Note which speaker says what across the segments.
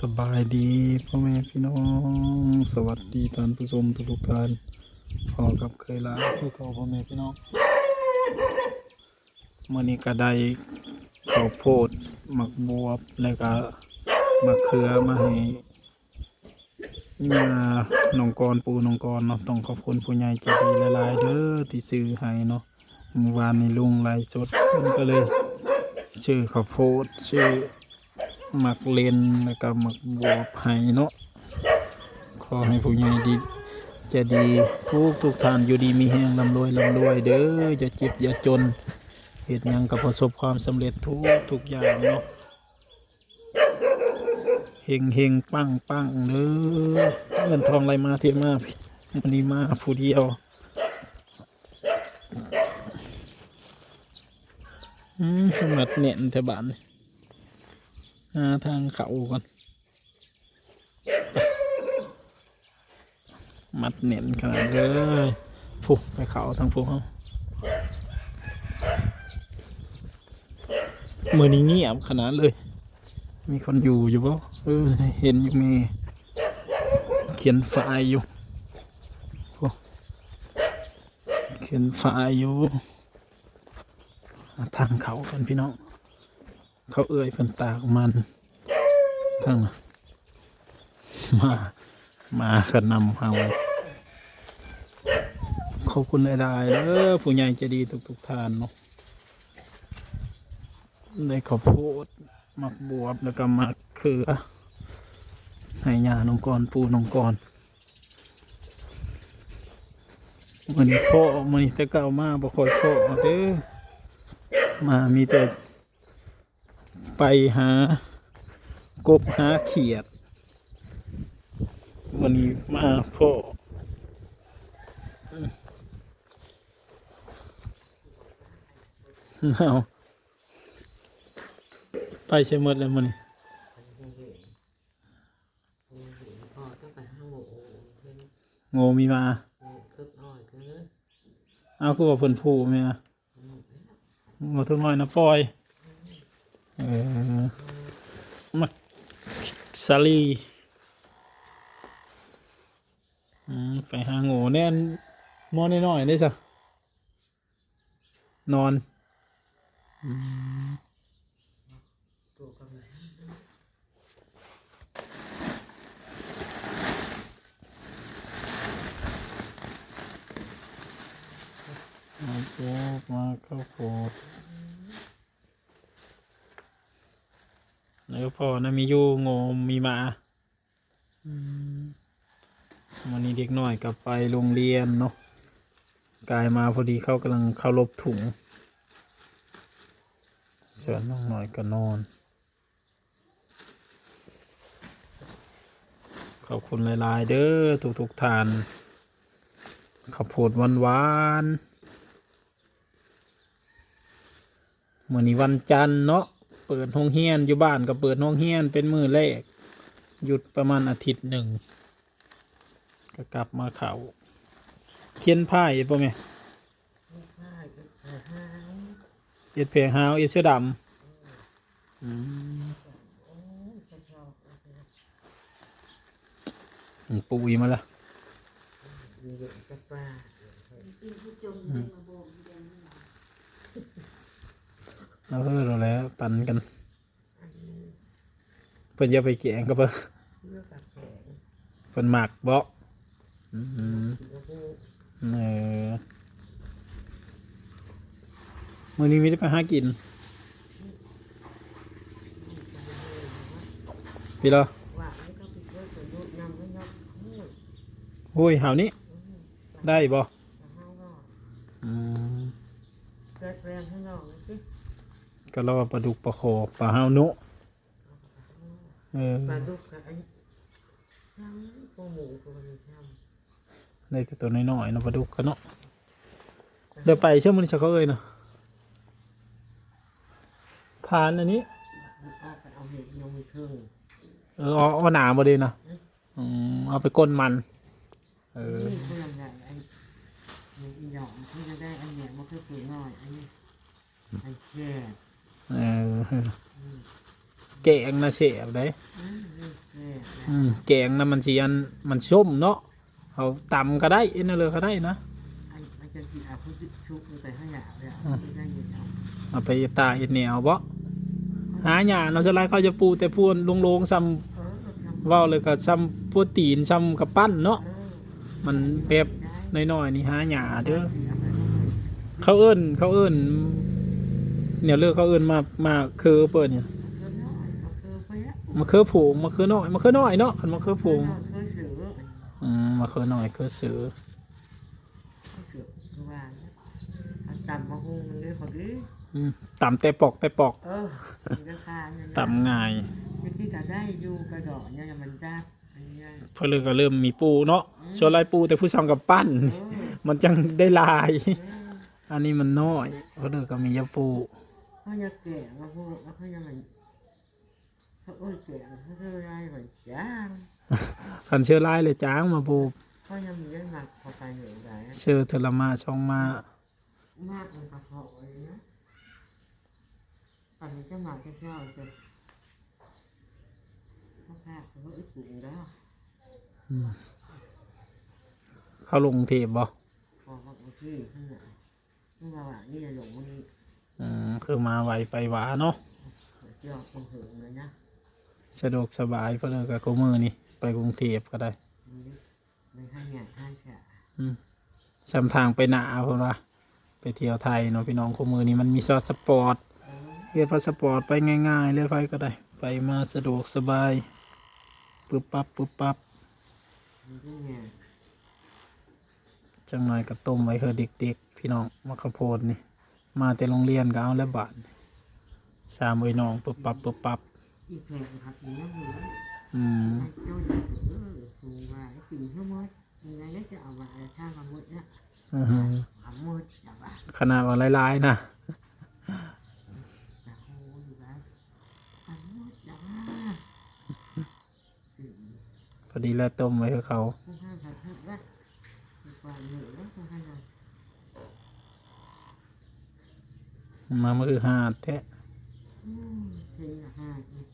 Speaker 1: สบายดีพ่อแม่พี่น้อง สวัสดีท่านผู้ชมทุกๆท่านพอกับเคยลาผู้เขาพ่อแม่พี่น้องมื่อนี้ก็ได้ข้าวโพดหมักบวบแล้วก็มะเขือมาให้มาน้องกรปูน้องกรเนาะต้องขอบคุณผู้ใหญ่ใจดีหลายๆเด้อที่ซื้อให้เนาะเมื่อวานในลุงไลฟ์สดเพิ่นก็เลย ชื่อข้าวโพดชื่อ หมักเลนแล้วก็หมักบวบให้เนาะขอให้ผู้ใหญ่ดี จะดีทุกทุกท่านอยู่ดีมีแห้งลำรวยลำรวยเด้อจะจิบอย่าจนเหตุยังก็ประสบความสำเร็จทุกทุกอย่างเนาะเฮงเฮงปังปังเด้อเงินทองไหลมาเทมาวันนี้มาผู้เดียวอืมขนาดเน่นแถวบ้านนี่ หาทางเขาก่อน มัดเน่นขนาดเลยผูกไปเขาทางผูกเขาเมื่อนี้เงียบขนาดเลย มีคนอยู่อยู่ปะเออ เห็นอยู่มี เขียนไฟอยู่เขียนไฟอยู่ทางเขากันพี่น้อง เขาเอ่ยเป็นตากมันทั้งน่ะมา มาขนำเฮาขอบคุณหลายๆเด้อผู้ใหญ่ใจะดีทุกๆทานเนาะได้ขอโพดมักบวบแล้วก็มักเขือให้ยานองกรปูน้องกรมันโคมันแต่เก่ามาบ่ค่อยโคเด้อมามีแต่ ไปหากบหาเขียด วันนี้มาพ่อเอาไปใช่หมดแล้วมัน
Speaker 2: พอต้องไปห้าโมงเพิ่น
Speaker 1: โง่มีมา
Speaker 2: คึกน้อยคือ
Speaker 1: เอาคือว่าเพิ่นผูไหมอะโง่ทุกน้อยนะปล่อยเออ มาซาลีไปหาโง่แน่นมอนน้อยๆได้สะนอนอืมาโป๊บมาข้าวโพดแล้วก็ พอนะมีอยู่โง่มีหมาอืมวันนี้เด็กน้อยกลับไปโรงเรียนเนาะกายมาพอดีเขากำลังเข้ารบถุงส่วนน้องหน่อยก็นอนขอบคุณหลายๆ เด้อทุกๆททานข้าวโพดหวานๆมื่อนี้วันจันทร์เนาะ เปิดห้องเฮียนอยู่บ้านก็เปิดห้องเฮียนเป็นมือแรก หยุดประมาณอาทิตย์หนึ่งก็กลับมาเขาเขียนไพ่ป่ะแม่
Speaker 2: ผ้าจะใส่ห้าง
Speaker 1: เอ็ดเพลงฮาวเอ็ดเสื้อดำปุ๋ยมาละ
Speaker 2: มี เด็กจะปลา
Speaker 1: เอาเออเราแล้วปันกันเพิ่นจะไปแกงก็เพิ่น
Speaker 2: เลือกกับแขง
Speaker 1: เพิ่นหมักเบาะอืม
Speaker 2: แล้วก็
Speaker 1: เออมื้อนี้มีได้ไปหากินพี่เหรอ
Speaker 2: ว่าไม่ต้องไปเลือกตัวยุดนำไม่ยกนี่
Speaker 1: โอ้ยหาวนี้ได้บ่
Speaker 2: จะห้างนอก
Speaker 1: อืม
Speaker 2: เกิดแรงข้างนอกเลยสิ
Speaker 1: ก็รอปลาดุกปลาโคปลาฮาวนุเออ
Speaker 2: ปลาดุกกับไอ้ช่างพวกหมูพวกนี้ช่าง
Speaker 1: ได้แต่ตัวน้อยๆเนาะปลาดุกกันเนาะเดี๋ยวไปเชื่อมันจะเขาเอ่ยเนาะผ่านอันนี้
Speaker 2: เอาไปเอาเห็ดนมเครื่อง
Speaker 1: เออเอาเอาหนาบ่ดีนะอืมเอาไปก้นมัน เออ
Speaker 2: นี่เพื่อนใหญ่ไอ้ไอ้หยองที่จะได้อันเนี้ยมันก็คือน้อยอันนี้ไอ้แก่
Speaker 1: เออเก่งนะเสียบได้
Speaker 2: อืม
Speaker 1: อืมแกงนะมันสิอันมันส้มเนาะเอาตำก็ได้เอ็นนเลยก็ได้นะ
Speaker 2: อันอันจะกินอาพุชุกมันไปข้างหน้าเลยอะที่ได้ยินเอา
Speaker 1: เอาไปตาเอ็นเหนียวบ่หาหยาเราจะไล่เขาจะปูแต่พูนลงๆซ้ำ
Speaker 2: เออทำ
Speaker 1: เว้าเลยก็ซ้ำพูตีนซ้ำกับปั้นเนาะ
Speaker 2: เออ
Speaker 1: มันแบบ
Speaker 2: ได้
Speaker 1: น้อยๆนี่หาหยาเด้อ
Speaker 2: เอาไปเอาไป
Speaker 1: เขาเอิ้นเขาเอิ้น เนี่ยเลือกเขาเอิ้นมามาคือเปิดเนี่ย
Speaker 2: เออน้อยเอาเออไปแล้ว
Speaker 1: มาคือผงมาคือน้อยมาคือน้อยเนาะคันมาคือผง
Speaker 2: เคยเสือ
Speaker 1: อืมมาคือน้อยคือสือ
Speaker 2: เคยเสือคือว่าอันต่ำมาหุงเลยเขาดิ
Speaker 1: อืมตำแต่ปอกแต่ปอก
Speaker 2: เออมีราคาเนี่ยนะ
Speaker 1: ตำง่าย
Speaker 2: ที่ก็ได้อยู่กระดอกเนี่ยมันจ้าอันนี้ได้
Speaker 1: เพื่อเลยก็เริ่มมีปูเนาะส่วนลายปูแต่ผู้ซองกับปั้น
Speaker 2: เออ
Speaker 1: มันจังได้ลาย
Speaker 2: เออ
Speaker 1: อันนี้มันน้อยเพราะเลยก็มียาปู
Speaker 2: เขาจะแก่มาพูดแล้วเขาจะมันเขาเอ้ยแก่เขาจะได้เหมือนจ้าง
Speaker 1: คันเชื้อลายเลยจ้างมาปู
Speaker 2: เขายังมีได้หมักพอไปเหนื่อยได้
Speaker 1: เชื้อเทอละมาช่องมา
Speaker 2: มากมันกระเพาะเลยนะตอนนี้จะมักจะเช่าจะเขาพาเขาอึดปุ่นแล้ว
Speaker 1: เขาลงเทปบ่
Speaker 2: พอเขาเอาที่ข้างหน้าเมื่อวานนี่จะลงมันนี่
Speaker 1: อืมคือมาไวไปหวาเนาะ
Speaker 2: เจ้าคงถึงเลยนะ
Speaker 1: สะดวกสบายเพราะเลยกับกูมือนี่ไปกรุงเทพก็ได้
Speaker 2: มันไม่ให้หยาดให้ฉะ
Speaker 1: อืมสำทางไปหนาเพราะว่าไปเที่ยวไทยเนาะพี่น้องกูมือนี่มันมีซอสสปอร์ต
Speaker 2: เรี
Speaker 1: ยกพาสปอร์ตไปง่ายๆเรียกไปก็ได้ ไปมาสะดวกสบายปึ๊บปั๊บปึ๊บปั๊บจังหน่อยกับต้มไว้เคือเด็กๆ พี่น้องมะขโพดนี่ มาแต่โรงเรียนก็เอาแล้วบาทสามไว้น้องปึ๊บปั๊บปึ๊บปั๊บ
Speaker 2: อีแพงครับอีน้ำหมู
Speaker 1: อืม
Speaker 2: เจ้าอยากเออสูงว่าสิ่งทั้งหมดยังไงก็จะเอามาถ้ามาหมดเนี่ย
Speaker 1: อื้อหือ
Speaker 2: เอาหมดจะว่า
Speaker 1: ขนาดว่าหลายๆนะ
Speaker 2: จะโหอยู่แล้วเอาหมดจะว่าสิ่ง
Speaker 1: พอดีแล้วต้มไว้ให้เขา
Speaker 2: ผู้ห้ามพูดว่ามีความเหนื่อยแล้วผู้ห้าม
Speaker 1: มาเมื่อคือหาดแท้
Speaker 2: อืมเพลงละห้าเนี่ย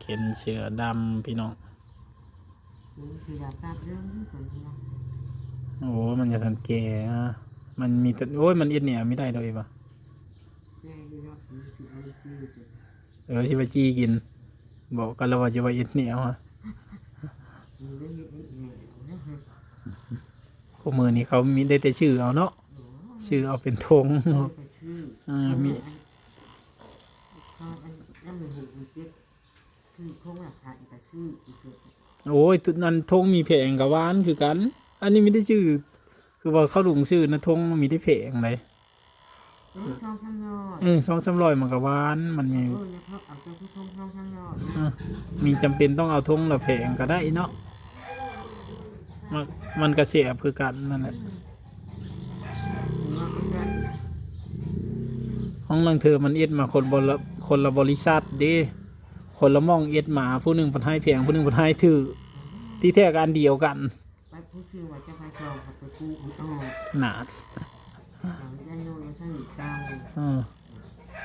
Speaker 1: เข็นเสือดำพี่น้อง
Speaker 2: คือคืออยากทราบเรื่องนี้ก่อนที่ว่า
Speaker 1: โอ้มันจะทันแก่อะมันมีแต่โอ้ยมันเอ็ดเนี่ยไม่ได้เลยปะ
Speaker 2: แม่ที่ว่าคือสิเอาชื่อจะ
Speaker 1: เออชิบะจี้กิน บอกกันแล้วว่าจะว่าเอ็ดเหนียวอะ
Speaker 2: มีได้ยินอีกแนวนะฮะ
Speaker 1: คู่มือนี้เขามีได้แต่ชื่อเอาเนาะ
Speaker 2: โอ้
Speaker 1: ชื่อเอาเป็นธง
Speaker 2: ไม่ไปชื่อ
Speaker 1: อ่ามี
Speaker 2: เขาอันนั่นมันหูมันเจ็บคือคงหลักฐานแต่ชื่ออีกเกิด
Speaker 1: โอ้ยตุนั้นธงมีแผงกับวานคือกัน อันนี้ไม่ได้ชื่อ คือว่าเขาลุงชื่อนะธงมันมีได้แผงเลย
Speaker 2: เออช่องข้างนอก
Speaker 1: เออสองสามร้อยมันกับวานมันมี
Speaker 2: เออแล้วเขาเอาเจ้าผู้ชมช่องข้างนอกนะ
Speaker 1: อะมีจำเป็นต้องเอาธงละแผงก็ได้เนาะมันมันกระเสียบคือกันนั่นแหละ
Speaker 2: ว่าก็จะ
Speaker 1: ห้องลังเธอมันเอ็ดมาคนบละคนละบริษัทเด้คนละหมองเอ็ดมาผู้หนึ่งพันให้แพงผู้หนึ่งพันให้ถือที่แท้กันเดียวกัน
Speaker 2: ไปผู้ชื่อว่าจะไปจองกับไปกู้อีกอ๋อ
Speaker 1: หนา
Speaker 2: หลังได้โน่นแล้วท่านอีกเก้าเลย
Speaker 1: เออ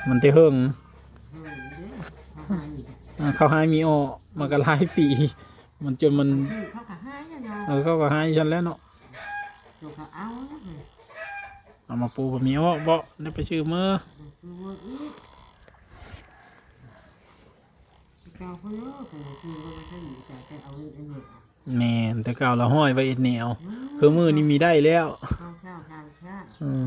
Speaker 1: มันจะเฮิง
Speaker 2: เฮ้ยเด้เขาหายอีก
Speaker 1: อ่าเขาให้มีออกมากระลายปี มันจนมัน
Speaker 2: ชื่อเขาขาหายเนี่ยเนาะ
Speaker 1: เออเขาก็ให้ฉันแล้วเนาะ
Speaker 2: ตัว เขาเอาแล้วไง
Speaker 1: เอามาปูแบบนี้ว่าบ่ได้ไปชื่อเมื่อ
Speaker 2: คือว่าอีกเก้าเขาเยอะแต่คือว่าไม่ใช่หนีแต่แต่เอาเงินอันเนี่ย
Speaker 1: แมนแต่เก่าเราห้อยไว้เอ็ดแนวคือมือนี้มีได้แล้ว
Speaker 2: ข้าวเช้าทางชาติ
Speaker 1: อืม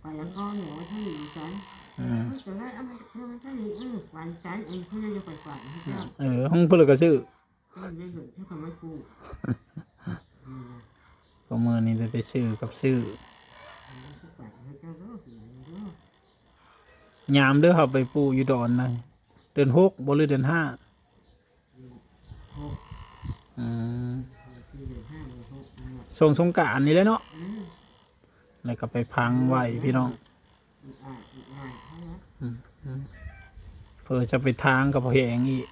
Speaker 2: ไปยังก้อนหนูไม่ใช่หนีกัน
Speaker 1: อืม
Speaker 2: แต่ได้เอาไม่ไม่ใช่หนีอือหวานใจเองเขาจะไปฝันให้เจ้า
Speaker 1: เออห้องเพื่อก็ซื้อ
Speaker 2: ก็ไม่เหมือนที่เขาไม่ปลูก
Speaker 1: ก็มือนี้ได้ไปซื้อกับซื้อ
Speaker 2: เขาฝันให้เจ้าเด้อสิเด้อ ยา
Speaker 1: มเด้อเขาไปปูอยู่ดอนนะเดือนหกบ่หรือเดือนห้าอืม
Speaker 2: ส่
Speaker 1: งสงกรารนี่แหละเนาะแล้วก็ไปพังไว้พี่น้อง
Speaker 2: อีกอะอีกอะเพื่
Speaker 1: อจะไปทางกับพอแหงอีก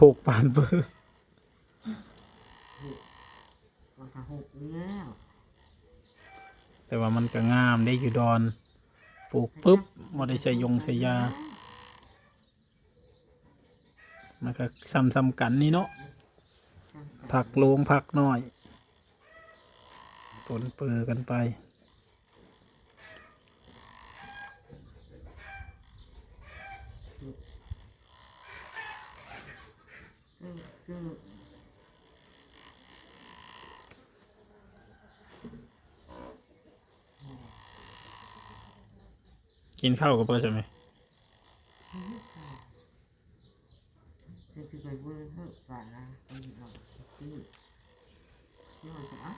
Speaker 1: หกปานเบอร์
Speaker 2: วันที่หกแล้ว
Speaker 1: แต่ว่ามันก็งามได้อยู่ดอน ลูกปุ๊บบ่ได้ใส่ยงใส่ยามันก็ซ้ำๆกันนี่เนาะผักโลงผักน้อยปนเปือกันไป
Speaker 2: คือคือ
Speaker 1: กินข้าวกับเพื่อนใช่ไหม
Speaker 2: จะคือไปเบิ่งเถอะป่านะไปเอาที่ที่มันจะอะ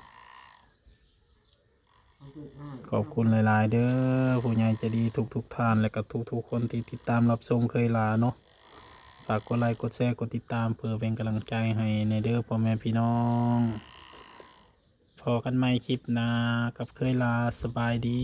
Speaker 1: ขอบคุณหลาย ๆ เด้อผู้ใหญ่จะดีทุกทุกๆท่าน และก็ทุกทุกๆคนที่ติดตามรับชมเคยลาเนาะฝากกดไลค์กดแชร์กดติดตามเพื่อเป็นกำลังใจให้ในเด้อพ่อแม่พี่น้องพอกันใหมคลิปหน้ากับเคยลาสบายดี